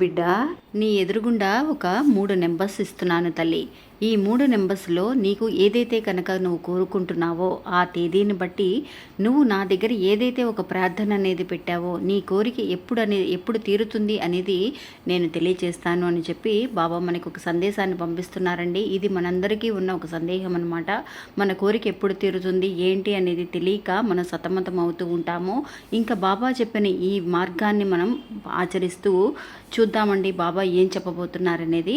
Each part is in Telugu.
బిడ్డ నీ ఎదురుగుండా ఒక మూడు నెంబర్స్ ఇస్తున్నాను తల్లి. ఈ మూడు నెంబర్స్లో నీకు ఏదైతే కనుక నువ్వు కోరుకుంటున్నావో ఆ తేదీని బట్టి నువ్వు నా దగ్గర ఏదైతే ఒక ప్రార్థన అనేది పెట్టావో నీ కోరిక ఎప్పుడు అనేది ఎప్పుడు తీరుతుంది అనేది నేను తెలియచేస్తాను అని చెప్పి బాబా మనకు ఒక సందేశాన్ని పంపిస్తున్నారండి. ఇది మనందరికీ ఉన్న ఒక సందేహం అనమాట మన కోరిక ఎప్పుడు తీరుతుంది ఏంటి అనేది తెలియక మనం సతమతం అవుతూ ఉంటాము. ఇంకా బాబా చెప్పిన ఈ మార్గాన్ని మనం ఆచరిస్తూ చూద్దామండి బాబా ఏం చెప్పబోతున్నారనేది.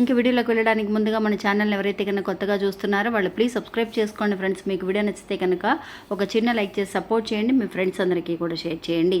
ఇంకా వీడియోలోకి వెళ్ళడానికి ముందుగా మన ఛానల్ ఎవరైతే కనుక కొత్తగా చూస్తున్నారో వాళ్ళు ప్లీజ్ సబ్స్క్రైబ్ చేసుకోండి ఫ్రెండ్స్. మీకు వీడియో నచ్చితే కనుక ఒక చిన్న లైక్ చేసి సపోర్ట్ చేయండి. మీ ఫ్రెండ్స్ అందరికీ కూడా షేర్ చేయండి.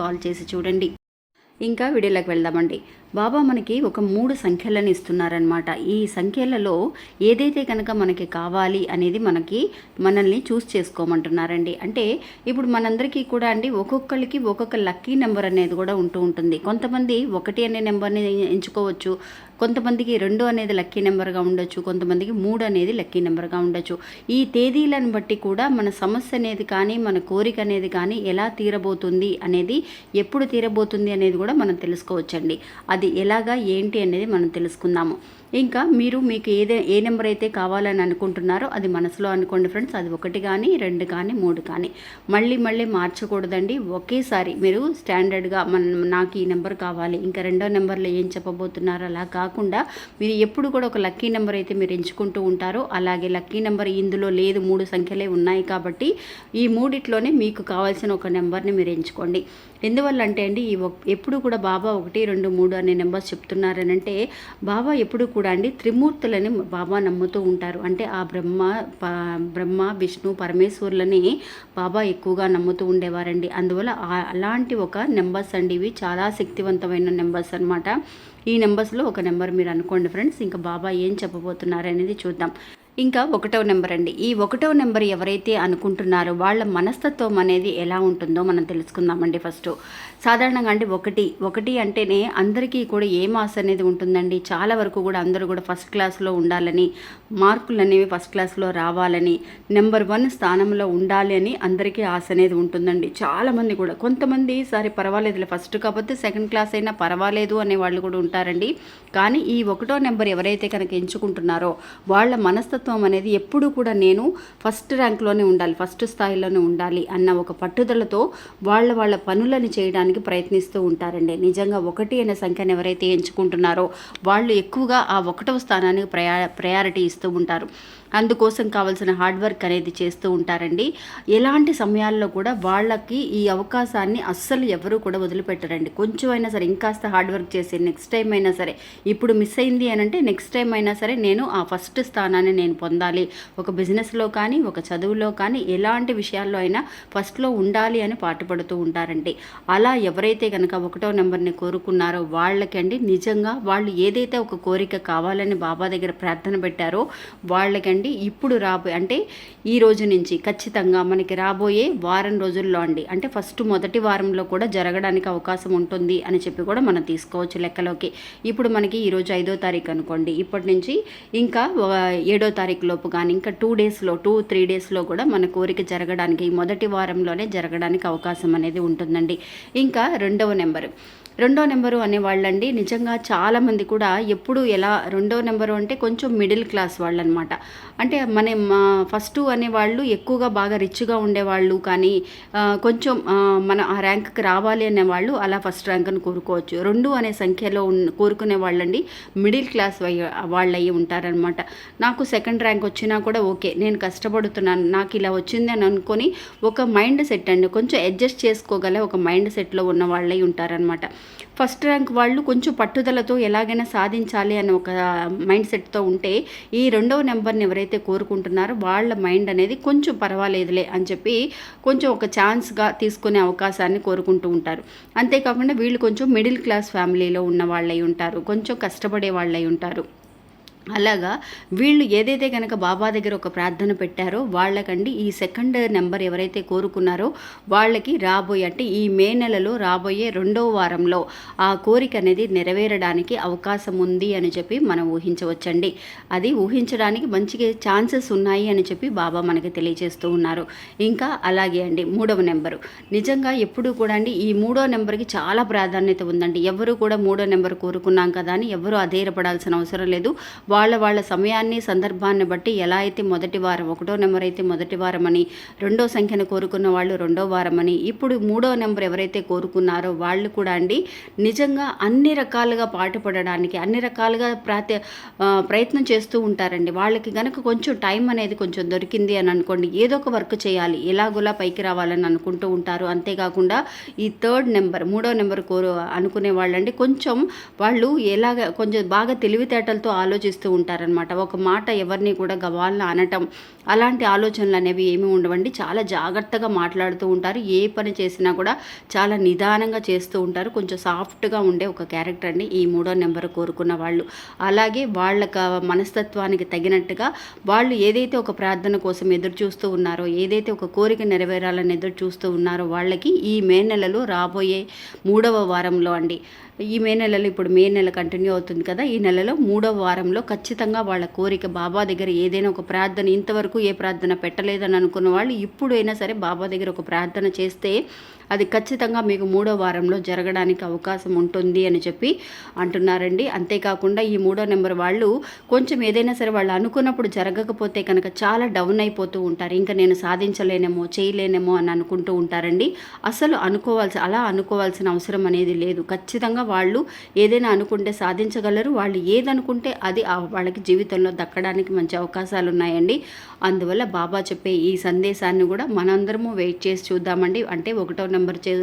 కాల్ చేసి చూడండి. ఇంకా వీడియోలోకి వెళ్దామండి. బాబా మనకి ఒక మూడు సంఖ్యలను ఇస్తున్నారనమాట ఈ సంఖ్యలలో ఏదైతే కనుక మనకి కావాలి అనేది మనకి మనల్ని చూస్ చేసుకోమంటున్నారండి. అంటే ఇప్పుడు మనందరికీ కూడా అండి ఒక్కొక్కరికి ఒక్కొక్క లక్కీ నెంబర్ అనేది కూడా ఉంటూ ఉంటుంది. కొంతమంది ఒకటి అనే నెంబర్ని ఎంచుకోవచ్చు. కొంతమందికి రెండు అనేది లక్కీ నెంబర్గా ఉండొచ్చు. కొంతమందికి మూడు అనేది లక్కీ నెంబర్గా ఉండొచ్చు. ఈ తేదీలను బట్టి కూడా మన సమస్య అనేది కానీ మన కోరిక అనేది కానీ ఎలా తీరబోతుంది అనేది ఎప్పుడు తీరబోతుంది అనేది కూడా మనం తెలుసుకోవచ్చండి. అది ఎలాగా ఏంటి అనేది మనం తెలుసుకుందాము. ఇంకా మీరు మీకు ఏదే ఏ నెంబర్ అయితే కావాలని అనుకుంటున్నారో అది మనసులో అనుకోండి ఫ్రెండ్స్. అది ఒకటి కానీ రెండు కానీ మూడు కానీ. మళ్ళీ మళ్ళీ మార్చకూడదండి. ఒకేసారి మీరు స్టాండర్డ్గా మన నాకు ఈ నెంబర్ కావాలి ఇంకా రెండో నెంబర్లో ఏం చెప్పబోతున్నారో అలా కాకుండా మీరు ఎప్పుడు కూడా ఒక లక్కీ నెంబర్ అయితే మీరు ఎంచుకుంటూ ఉంటారో అలాగే లక్కీ నెంబర్ ఇందులో లేదు మూడు సంఖ్యలే ఉన్నాయి కాబట్టి ఈ మూడిట్లోనే మీకు కావాల్సిన ఒక నెంబర్ని మీరు ఎంచుకోండి. ఎందువల్ల అంటే అండి ఈ ఎప్పుడు కూడా బాబా ఒకటి రెండు మూడు అనే నెంబర్స్ చెప్తున్నారనంటే బాబా ఎప్పుడు కూడా అండి. త్రిమూర్తులని బాబా నమ్ముతూ ఉంటారు. అంటే ఆ బ్రహ్మ ప- బ్రహ్మ విష్ణు పరమేశ్వరులని బాబా ఎక్కువగా నమ్ముతూ ఉండేవారండి. అందువల్ల అలాంటి ఒక నెంబర్స్ అండి ఇవి. చాలా శక్తివంతమైన నెంబర్స్ అన్నమాట. ఈ నెంబర్స్లో ఒక నెంబర్ మీరు అనుకోండి ఫ్రెండ్స్. ఇంకా బాబా ఏం చెప్పబోతున్నారు అనేది చూద్దాం. ఇంకా ఒకటో నెంబర్ అండి. ఈ ఒకటో నెంబర్ ఎవరైతే అనుకుంటున్నారో వాళ్ళ మనస్తత్వం అనేది ఎలా ఉంటుందో మనం తెలుసుకుందామండి ఫస్ట్. సాధారణంగా అండి ఒకటి. ఒకటి అంటేనే అందరికీ కూడా ఏం ఆశ అనేది ఉంటుందండి? చాలా వరకు కూడా అందరూ కూడా ఫస్ట్ క్లాస్లో ఉండాలని మార్కులు అనేవి ఫస్ట్ క్లాస్లో రావాలని నెంబర్ వన్ స్థానంలో ఉండాలి అని అందరికీ ఆశ అనేది ఉంటుందండి. చాలామంది కూడా. కొంతమంది సరే పర్వాలేదులే. ఫస్ట్ కాకపోతే సెకండ్ క్లాస్ అయినా పర్వాలేదు అనే వాళ్ళు కూడా ఉంటారండి. కానీ ఈ ఒకటో నెంబర్ ఎవరైతే కనుక ఎంచుకుంటున్నారో వాళ్ళ మనస్తత్వం అనేది ఎప్పుడు కూడా నేను ఫస్ట్ ర్యాంక్లోనే ఉండాలి ఫస్ట్ స్థాయిలోనే ఉండాలి అన్న ఒక పట్టుదలతో వాళ్ళ వాళ్ళ పనులను చేయడానికి ప్రయత్నిస్తూ ఉంటారండి. నిజంగా ఒకటి అనే సంఖ్యను ఎవరైతే ఎంచుకుంటున్నారో వాళ్ళు ఎక్కువగా ఆ ఒకటవ స్థానానికి ప్రయా ప్రయారిటీ ఇస్తూ ఉంటారు. అందుకోసం కావాల్సిన హార్డ్ వర్క్ అనేది చేస్తూ ఉంటారండి. ఎలాంటి సమయాల్లో కూడా వాళ్ళకి ఈ అవకాశాన్ని అస్సలు ఎవరు కూడా వదిలిపెట్టరండి. కొంచెం అయినా సరే ఇంకాస్త హార్డ్ వర్క్ చేసి నెక్స్ట్ టైం అయినా సరే ఇప్పుడు మిస్ అయింది అని అంటే నెక్స్ట్ టైం అయినా సరే నేను ఆ ఫస్ట్ స్థానాన్ని నేను పొందాలి. ఒక బిజినెస్లో కానీ ఒక చదువులో కానీ ఎలాంటి విషయాల్లో అయినా ఫస్ట్లో ఉండాలి అని పాటుపడుతూ ఉంటారండి. అలా ఎవరైతే కనుక ఒకటో నెంబర్ని కోరుకున్నారో వాళ్ళకండి నిజంగా వాళ్ళు ఏదైతే ఒక కోరిక కావాలని బాబా దగ్గర ప్రార్థన పెట్టారో వాళ్ళకండి ఇప్పుడు రాబోయే అంటే ఈ రోజు నుంచి ఖచ్చితంగా మనకి రాబోయే వారం రోజుల్లో అండి. అంటే ఫస్ట్ మొదటి వారంలో కూడా జరగడానికి అవకాశం ఉంటుంది అని చెప్పి కూడా మనం తీసుకోవచ్చు లెక్కలోకి. ఇప్పుడు మనకి ఈరోజు ఐదో తారీఖు అనుకోండి. ఇప్పటి నుంచి ఇంకా ఏడో తారీఖు లోపు కానీ ఇంకా టూ డేస్లో టూ త్రీ డేస్లో కూడా మన కోరిక జరగడానికి మొదటి వారంలోనే జరగడానికి అవకాశం అనేది ఉంటుందండి. ఇంకా రెండవ నెంబరు. రెండో నెంబరు అనేవాళ్ళండి నిజంగా చాలామంది కూడా ఎప్పుడు ఎలా రెండో నెంబరు అంటే కొంచెం మిడిల్ క్లాస్ వాళ్ళు అనమాట అంటే మన మా ఫస్ట్ అనేవాళ్ళు ఎక్కువగా బాగా రిచ్గా ఉండేవాళ్ళు కానీ కొంచెం మన ఆ ర్యాంక్కి రావాలి అనే వాళ్ళు అలా ఫస్ట్ ర్యాంక్ను కోరుకోవచ్చు. రెండు అనే సంఖ్యలో కోరుకునే వాళ్ళండి మిడిల్ క్లాస్ వాళ్ళు అయ్యి ఉంటారనమాట. నాకు సెకండ్ సెకండ్ ర్యాంక్ వచ్చినా కూడా ఓకే నేను కష్టపడుతున్నాను నాకు ఇలా వచ్చింది అని అనుకొని ఒక మైండ్ సెట్ అండి. కొంచెం అడ్జస్ట్ చేసుకోగల ఒక మైండ్ సెట్లో ఉన్న వాళ్ళే ఉంటారనమాట ఫస్ట్ ర్యాంక్ వాళ్ళు కొంచెం పట్టుదలతో ఎలాగైనా సాధించాలి అనే ఒక మైండ్ సెట్తో ఉంటే ఈ రెండవ నెంబర్ని ఎవరైతే కోరుకుంటున్నారో వాళ్ళ మైండ్ అనేది కొంచెం పర్వాలేదులే అని చెప్పి కొంచెం ఒక ఛాన్స్గా తీసుకునే అవకాశాన్ని కోరుకుంటూ ఉంటారు. అంతేకాకుండా వీళ్ళు కొంచెం మిడిల్ క్లాస్ ఫ్యామిలీలో ఉన్న వాళ్ళై ఉంటారు కొంచెం కష్టపడే వాళ్ళై ఉంటారు. అలాగా వీళ్ళు ఏదైతే కనుక బాబా దగ్గర ఒక ప్రార్థన పెట్టారో వాళ్ళకండి ఈ సెకండ్ నెంబర్ ఎవరైతే కోరుకున్నారో వాళ్ళకి రాబోయే అంటే ఈ మే నెలలో రాబోయే రెండవ వారంలో ఆ కోరిక అనేది నెరవేరడానికి అవకాశం ఉంది అని చెప్పి మనం ఊహించవచ్చండి. అది ఊహించడానికి మంచిగా ఛాన్సెస్ ఉన్నాయి అని చెప్పి బాబా మనకి తెలియజేస్తూ ఉన్నారు. ఇంకా అలాగే అండి మూడవ నెంబరు. నిజంగా ఎప్పుడు కూడా అండి ఈ మూడో నెంబర్కి చాలా ప్రాధాన్యత ఉందండి. ఎవరు కూడా మూడో నెంబర్ కోరుకున్నాం కదా అని ఎవరు అధైర్యపడాల్సిన అవసరం లేదు. వాళ్ళ వాళ్ళ సమయాన్ని సందర్భాన్ని బట్టి ఎలా అయితే మొదటి వారం ఒకటో నెంబర్ అయితే మొదటి వారం అని రెండో సంఖ్యను కోరుకున్న వాళ్ళు రెండో వారం అని ఇప్పుడు మూడో నెంబర్ ఎవరైతే కోరుకున్నారో వాళ్ళు కూడా అండి నిజంగా అన్ని రకాలుగా పాటుపడడానికి అన్ని రకాలుగా ప్రాతి ప్రయత్నం చేస్తూ ఉంటారండి. వాళ్ళకి కనుక కొంచెం టైం అనేది కొంచెం దొరికింది అని అనుకోండి ఏదో ఒక వర్క్ చేయాలి ఎలాగోలా పైకి రావాలని అనుకుంటూ ఉంటారు. అంతేకాకుండా ఈ థర్డ్ నెంబర్ మూడో నెంబర్ కోరు అనుకునే వాళ్ళండి కొంచెం వాళ్ళు ఎలాగ కొంచెం బాగా తెలివితేటలతో ఆలోచిస్తూ ఉంటారనమాట ఒక మాట ఎవరిని కూడా గవాలను అనటం అలాంటి ఆలోచనలు అనేవి ఏమి ఉండవండి. చాలా జాగ్రత్తగా మాట్లాడుతూ ఉంటారు. ఏ పని చేసినా కూడా చాలా నిదానంగా చేస్తూ ఉంటారు. కొంచెం సాఫ్ట్గా ఉండే ఒక క్యారెక్టర్ అండి. ఈ మూడో నెంబర్ కోరుకున్న వాళ్ళు. అలాగే వాళ్ళ మనస్తత్వానికి తగినట్టుగా వాళ్ళు ఏదైతే ఒక ప్రార్థన కోసం ఎదురు చూస్తూ ఉన్నారో ఏదైతే ఒక కోరిక నెరవేరాలని ఎదురు చూస్తూ ఉన్నారో వాళ్ళకి ఈ మే నెలలో రాబోయే మూడవ వారంలో అండి. ఈ మే నెలలో ఇప్పుడు మే నెల కంటిన్యూ అవుతుంది కదా. ఈ నెలలో మూడవ వారంలో ఖచ్చితంగా వాళ్ళ కోరిక బాబా దగ్గర ఏదైనా ఒక ప్రార్థన ఇంతవరకు ఏ ప్రార్థన పెట్టలేదని అనుకున్న వాళ్ళు ఇప్పుడైనా సరే బాబా దగ్గర ఒక ప్రార్థన చేస్తే అది ఖచ్చితంగా మీకు మూడో వారంలో జరగడానికి అవకాశం ఉంటుంది అని చెప్పి అంటున్నారండి. అంతేకాకుండా ఈ మూడో నెంబర్ వాళ్ళు కొంచెం ఏదైనా సరే వాళ్ళు అనుకున్నప్పుడు జరగకపోతే కనుక చాలా డౌన్ అయిపోతూ ఉంటారు. ఇంకా నేను సాధించలేనేమో చేయలేనేమో అని అనుకుంటూ ఉంటారండి. అసలు అనుకోవాల్సి అలా అనుకోవాల్సిన అవసరం అనేది లేదు. ఖచ్చితంగా వాళ్ళు ఏదైనా అనుకుంటే సాధించగలరు. వాళ్ళు ఏదనుకుంటే అది వాళ్ళకి జీవితంలో దక్కడానికి మంచి అవకాశాలు ఉన్నాయండి. అందువల్ల బాబా చెప్పే ఈ సందేశాన్ని కూడా మనందరము వెయిట్ చేసి చూద్దామండి. అంటే ఒకటో నెంబర్ చే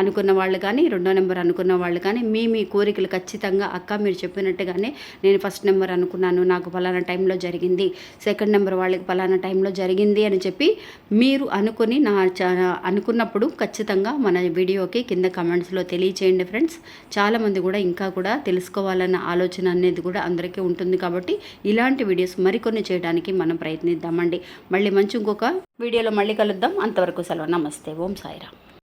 అనుకున్న వాళ్ళు కానీ రెండో నెంబర్ అనుకున్న వాళ్ళు కానీ మీ మీ కోరికలు ఖచ్చితంగా అక్క మీరు చెప్పినట్టుగానే నేను ఫస్ట్ నెంబర్ అనుకున్నాను నాకు ఫలానా టైంలో జరిగింది సెకండ్ నెంబర్ వాళ్ళకి ఫలానా టైంలో జరిగింది అని చెప్పి మీరు అనుకుని నా అనుకున్నప్పుడు ఖచ్చితంగా మన వీడియోకి కింద కమెంట్స్లో తెలియచేయండి ఫ్రెండ్స్. చాలామంది కూడా ఇంకా కూడా తెలుసుకోవాలన్న ఆలోచన అనేది కూడా అందరికీ ఉంటుంది కాబట్టి ఇలాంటి వీడియోస్ మరికొన్ని చేయడానికి మనం ప్రయత్నిద్దామండి. మళ్ళీ మంచి ఇంకొక వీడియోలో మళ్ళీ కలుద్దాం. అంతవరకు సెలవు. నమస్తే. ఓం సాయిరామ్.